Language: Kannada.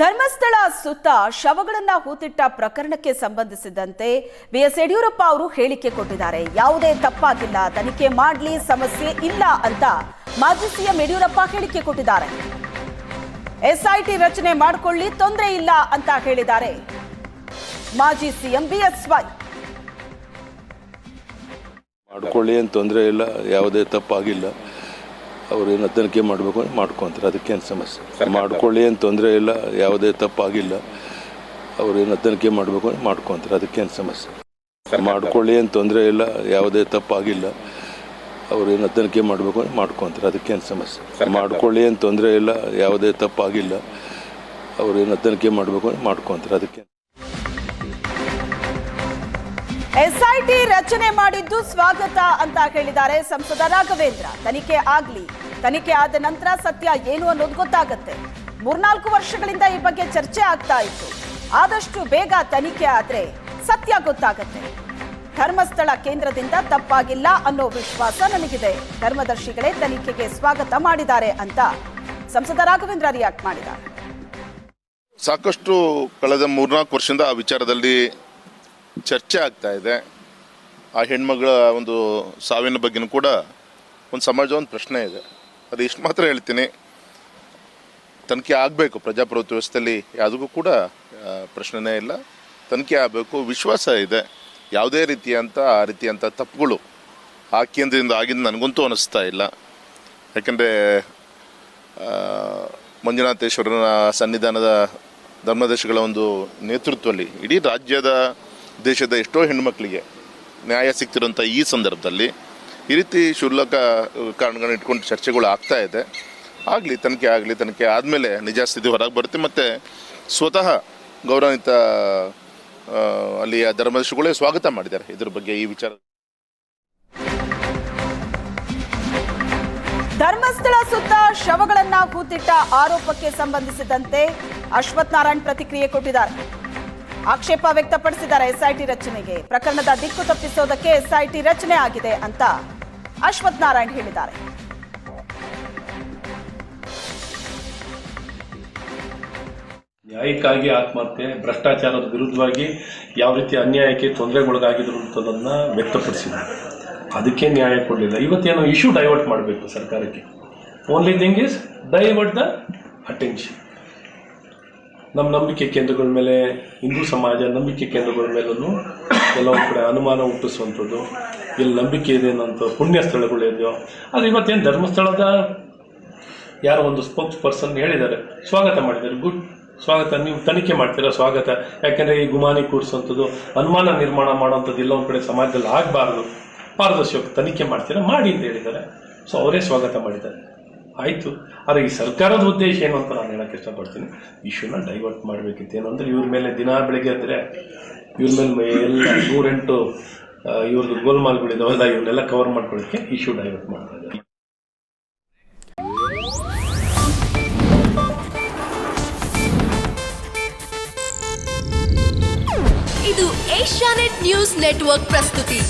ಧರ್ಮಸ್ಥಳ ಸುತ್ತ ಶವಗಳನ್ನ ಹೂತಿಟ್ಟ ಪ್ರಕರಣಕ್ಕೆ ಸಂಬಂಧಿಸಿದಂತೆ ಬಿಎಸ್ ಯಡಿಯೂರಪ್ಪ ಅವರು ಹೇಳಿಕೆ ಕೊಟ್ಟಿದ್ದಾರೆ. ಯಾವುದೇ ತಪ್ಪಾಗಿಲ್ಲ, ತನಿಖೆ ಮಾಡಲಿ, ಸಮಸ್ಯೆ ಇಲ್ಲ ಅಂತ ಮಾಜಿ ಸಿಎಂ ಯಡಿಯೂರಪ್ಪ ಹೇಳಿಕೆ ಕೊಟ್ಟಿದ್ದಾರೆ. ಎಸ್ಐಟಿ ರಚನೆ ಮಾಡಿಕೊಳ್ಳಿ, ತೊಂದರೆ ಇಲ್ಲ ಅಂತ ಹೇಳಿದ್ದಾರೆ. ಮಾಜಿ ಸಿಎಂ ಬಿಎಸ್ವೈ. ಮಾಡ್ಕೊಳ್ಳಿ ಏನು ತೊಂದರೆ ಇಲ್ಲ, ಯಾವುದೇ ತಪ್ಪಾಗಿಲ್ಲ. ಅವ್ರೇನು ತನಿಖೆ ಮಾಡಬೇಕು ಅಂತ ಮಾಡ್ಕೊತಾರೆ. ಅದಕ್ಕೇನು ಸಮಸ್ಯೆ? ಮಾಡ್ಕೊಳ್ಳಿ ಏನು ತೊಂದರೆ ಇಲ್ಲ ಯಾವುದೇ ತಪ್ಪಾಗಿಲ್ಲ. ಅವ್ರೇನು ತನಿಖೆ ಮಾಡಬೇಕು ಅಂತ ಮಾಡ್ಕೊತಾರೆ. ಅದಕ್ಕೇನು ಸಮಸ್ಯೆ? ಮಾಡ್ಕೊಳ್ಳಿ ಏನು ತೊಂದರೆ ಇಲ್ಲ ಯಾವುದೇ ತಪ್ಪಾಗಿಲ್ಲ. ಅವ್ರೇನು ತನಿಖೆ ಮಾಡಬೇಕು ಅಂತ ಮಾಡ್ಕೊತಾರೆ. ಅದಕ್ಕೇನು ಸಮಸ್ಯೆ? ಮಾಡ್ಕೊಳ್ಳಿ ಏನು ತೊಂದರೆ ಇಲ್ಲ ಯಾವುದೇ ತಪ್ಪಾಗಿಲ್ಲ. ಅವ್ರೇನು ತನಿಖೆ ಮಾಡಬೇಕು ಅಂತ ಮಾಡ್ಕೊತಾರೆ. ಅದಕ್ಕೆ ಎಸ್ಐಟಿ ರಚನೆ ಮಾಡಿದ್ದು ಸ್ವಾಗತ ಅಂತ ಹೇಳಿದ್ದಾರೆ ಸಂಸದ ರಾಘವೇಂದ್ರ. ತನಿಖೆ ಆಗ್ಲಿ. ತನಿಖೆ ಆದ ನಂತರ ಸತ್ಯ ಏನು ಅನ್ನೋದು ಗೊತ್ತಾಗತ್ತೆ. ಮೂರ್ನಾಲ್ಕು ವರ್ಷಗಳಿಂದ ಈ ಬಗ್ಗೆ ಚರ್ಚೆ ಆಗ್ತಾ ಇತ್ತು. ಆದಷ್ಟು ಬೇಗ ತನಿಖೆ ಆದ್ರೆ ಸತ್ಯ ಗೊತ್ತಾಗತ್ತೆ. ಧರ್ಮಸ್ಥಳ ಕೇಂದ್ರದಿಂದ ತಪ್ಪಾಗಿಲ್ಲ ಅನ್ನೋ ವಿಶ್ವಾಸ ನನಗಿದೆ. ಧರ್ಮದರ್ಶಿಗಳೇ ತನಿಖೆಗೆ ಸ್ವಾಗತ ಮಾಡಿದ್ದಾರೆ ಅಂತ ಸಂಸದ ರಾಘವೇಂದ್ರ ರಿಯಾಕ್ಟ್ ಮಾಡಿದ್ದಾರೆ. ಸಾಕಷ್ಟು ಕಳೆದ ಮೂರ್ನಾಲ್ಕು ವರ್ಷದಿಂದ ಆ ವಿಚಾರದಲ್ಲಿ ಚರ್ಚೆ ಆಗ್ತಾ ಇದೆ. ಆ ಹೆಣ್ಮಗಳ ಒಂದು ಸಾವಿನ ಬಗ್ಗೆನೂ ಕೂಡ ಒಂದು ಸಮಾಜ ಒಂದು ಪ್ರಶ್ನೆ ಇದೆ. ಅದು ಇಷ್ಟು ಮಾತ್ರ ಹೇಳ್ತೀನಿ. ತನಿಖೆ ಆಗಬೇಕು. ಪ್ರಜಾಪ್ರಭುತ್ವ ವ್ಯವಸ್ಥೆಯಲ್ಲಿ ಯಾವುದಕ್ಕೂ ಕೂಡ ಪ್ರಶ್ನೆನೇ ಇಲ್ಲ. ತನಿಖೆ ಆಗಬೇಕು. ವಿಶ್ವಾಸ ಇದೆ. ಯಾವುದೇ ರೀತಿಯಂಥ ಆ ರೀತಿಯಂಥ ತಪ್ಪುಗಳು ಆ ಕೇಂದ್ರದಿಂದ ಆಗಿದ್ದು ನನಗಂತೂ ಅನಿಸ್ತಾ ಇಲ್ಲ. ಯಾಕೆಂದರೆ ಮಂಜುನಾಥೇಶ್ವರನ ಸನ್ನಿಧಾನದ ಧರ್ಮದೇಶಗಳ ಒಂದು ನೇತೃತ್ವದಲ್ಲಿ ಇಡೀ ರಾಜ್ಯದ ದೇಶದ ಎಷ್ಟೋ ಹೆಣ್ಮಕ್ಳಿಗೆ ನ್ಯಾಯ ಸಿಗ್ತಿರೋಂಥ ಈ ಸಂದರ್ಭದಲ್ಲಿ ಈ ರೀತಿ ಕ್ಷುಲ್ಲಕ ಕಾರಣಗಳನ್ನ ಇಟ್ಕೊಂಡು ಚರ್ಚೆಗಳು ಆಗ್ತಾ ಇದೆ. ಆಗಲಿ, ತನಿಖೆ ಆಗಲಿ, ತನಿಖೆ ಆದಮೇಲೆ ನಿಜ ಸ್ಥಿತಿ ಹೊರಗೆ ಬರುತ್ತೆ. ಮತ್ತು ಸ್ವತಃ ಗೌರವಾನ್ವಿತ ಅಲ್ಲಿಯ ಧರ್ಮದರ್ಶಿಗಳೇ ಸ್ವಾಗತ ಮಾಡಿದ್ದಾರೆ ಇದ್ರ ಬಗ್ಗೆ ಈ ವಿಚಾರ. ಧರ್ಮಸ್ಥಳ ಸುತ್ತ ಶವಗಳನ್ನ ಕೂತಿಟ್ಟ ಆರೋಪಕ್ಕೆ ಸಂಬಂಧಿಸಿದಂತೆ ಅಶ್ವಥ್ ನಾರಾಯಣ್ ಪ್ರತಿಕ್ರಿಯೆ ಕೊಟ್ಟಿದ್ದಾರೆ. ಆಕ್ಷೇಪ ವ್ಯಕ್ತಪಡಿಸಿದ್ದಾರೆ ಎಸ್ಐಟಿ ರಚನೆಗೆ. ಪ್ರಕರಣದ ದಿಕ್ಕು ತಪ್ಪಿಸೋದಕ್ಕೆ ಎಸ್ಐಟಿ ರಚನೆ ಆಗಿದೆ ಅಂತ ಅಶ್ವಥ್ ನಾರಾಯಣ್ ಹೇಳಿದ್ದಾರೆ. ನ್ಯಾಯಕ್ಕಾಗಿ ಆತ್ಮಹತ್ಯೆ, ಭ್ರಷ್ಟಾಚಾರದ ವಿರುದ್ಧವಾಗಿ ಯಾವ ರೀತಿ ಅನ್ಯಾಯಕ್ಕೆ ತೊಂದರೆಗೊಳಗಾಗಿದ್ರು ಅಂತದನ್ನ ವ್ಯಕ್ತಪಡಿಸಿದ್ದಾರೆ. ಅದಕ್ಕೆ ನ್ಯಾಯ ಕೊಡಲಿಲ್ಲ. ಇವತ್ತೇನೋ ಇಶ್ಯೂ ಡೈವರ್ಟ್ ಮಾಡಬೇಕು ಸರ್ಕಾರಕ್ಕೆ. Only thing is divert the attention ನಮ್ಮ ನಂಬಿಕೆ ಕೇಂದ್ರಗಳ ಮೇಲೆ, ಹಿಂದೂ ಸಮಾಜ ನಂಬಿಕೆ ಕೇಂದ್ರಗಳ ಮೇಲೂ ಕೆಲವೊಂದು ಕಡೆ ಅನುಮಾನ ಹುಟ್ಟಿಸುವಂಥದ್ದು. ಇಲ್ಲಿ ನಂಬಿಕೆ ಇದೆ ಅನ್ನೋಂಥ ಪುಣ್ಯ ಸ್ಥಳಗಳಿದೆಯೋ ಅದು ಇವತ್ತೇನು ಧರ್ಮಸ್ಥಳದ ಯಾರೋ ಒಂದು ಸ್ಪೋಕ್ಸ್ ಪರ್ಸನ್ ಹೇಳಿದ್ದಾರೆ, ಸ್ವಾಗತ ಮಾಡಿದ್ದಾರೆ. ಗುಡ್, ಸ್ವಾಗತ. ನೀವು ತನಿಖೆ ಮಾಡ್ತೀರಾ ಸ್ವಾಗತ. ಯಾಕೆಂದರೆ ಈ ಗುಮಾನಿ ಕೂಡಿಸುವಂಥದ್ದು ಅನುಮಾನ ನಿರ್ಮಾಣ ಮಾಡುವಂಥದ್ದು ಎಲ್ಲ ಒಂದು ಕಡೆ ಸಮಾಜದಲ್ಲಿ ಆಗಬಾರ್ದು. ಪಾರದರ್ಶಕ ತನಿಖೆ ಮಾಡ್ತೀರಾ? ಮಾಡಿ ಅಂತ ಹೇಳಿದ್ದಾರೆ. ಸೊ ಅವರೇ ಸ್ವಾಗತ ಮಾಡಿದ್ದಾರೆ. ಆಯಿತು. ಆದರೆ ಈ ಸರ್ಕಾರದ ಉದ್ದೇಶ ಏನು ಅಂತ ನಾನು ಹೇಳಕ್ಕೆ ಇಷ್ಟಪಡ್ತೀನಿ. ಇಶ್ಯೂನ ಡೈವರ್ಟ್ ಮಾಡಬೇಕಿತ್ತು. ಏನು ಅಂದರೆ ಇವ್ರ ಮೇಲೆ ದಿನ ಬೆಳಗ್ಗೆ ಅಂದರೆ ಇವ್ರ ಮೇಲೆ ಎಲ್ಲ ನೂರೆಂಟು ಇವ್ರದ್ದು ಇವ್ರದ್ದು ಗೋಲ್ಮಾಲ್ಗಳಿದಾವಲ್ಲ ಇವನ್ನೆಲ್ಲ ಕವರ್ ಮಾಡ್ಕೊಳ್ಳೋಕ್ಕೆ ಇಶ್ಯೂ ಡೈವರ್ಟ್ ಮಾಡ್ತಾ ಇದು ಏಷ್ಯಾನೆಟ್ ನ್ಯೂಸ್ ನೆಟ್ವರ್ಕ್ ಪ್ರಸ್ತುತಿ.